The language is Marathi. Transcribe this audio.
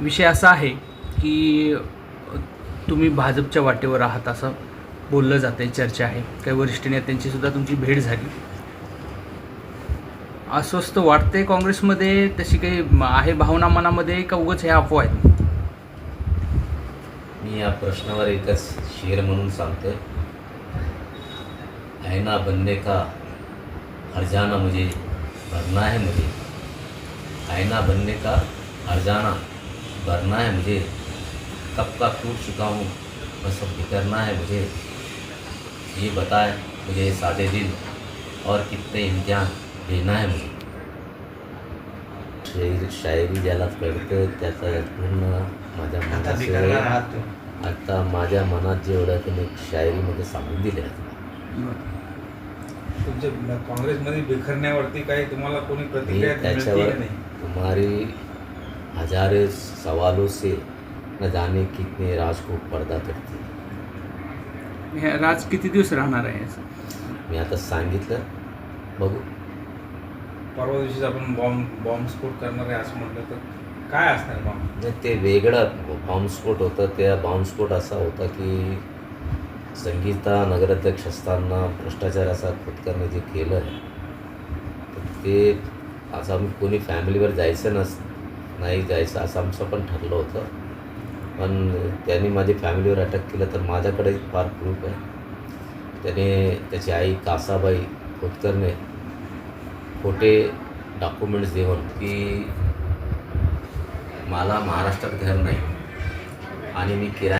विषय असा आहे की तुम्ही भाजपच्या वाटेवर आहात असं बोललं जातं आहे चर्चा आहे. काही वरिष्ठ नेत्यांची सुद्धा तुमची भेट झाली. अस्वस्थ वाटते काँग्रेसमध्ये? तशी काही आहे भावना मनामध्ये का उगाच हे अफवा आहेत? मी या प्रश्नावर एकच शेर म्हणून सांगतोय. आईना बनने का हरजाना मुझे भरना है मुझे. ऐना बनने का हरजाना. भरना है मुझे। कब का टूट चुका हूँ बस अब बिखरना है मुझे। ये बताए मुझे सादे दिल और कितने इम्तिहान देना है मुझे। शायरी शायरी ज्याला कळतं त्याचा पूर्ण माझ्या तुम्ही. आता माझ्या मनात जे एवढं की मी शायरीमध्ये सांगून दिले तुमच्या काँग्रेसमध्ये बिखरण्यावरती काही तुम्हाला कोणी प्रतिक्रिया त्याच्यावर तुम्हारी हजारे सवालों से न जाने कितने राज को पर्दा करते हे। राज किती दिवस राहणार आहे? मी आता सांगितलं बघू. परवा दिवशीच आपण बॉम्ब बॉम्बस्फोट करणार आहे असं म्हटलं तर काय असणार बॉम्ब नाही ते वेगळं बॉम्बस्फोट होतं. त्या बॉम्बस्फोट असा होता की संगीता नगराध्यक्ष असताना भ्रष्टाचार असा खोतकरने जे केलं तर ते असं आम्ही कोणी फॅमिलीवर जायचं नस नाही जायचं असं आमचं पण ठरलं होतं. पण त्यांनी माझी फॅमिलीवर अटॅक केलं तर माझ्याकडे फार प्रूफ आहे. त्याने त्याची आई कासाबाई खोतकरने खोटे डॉक्युमेंट्स देऊन की मला महाराष्ट्रात घर नाही. आणि मी किराया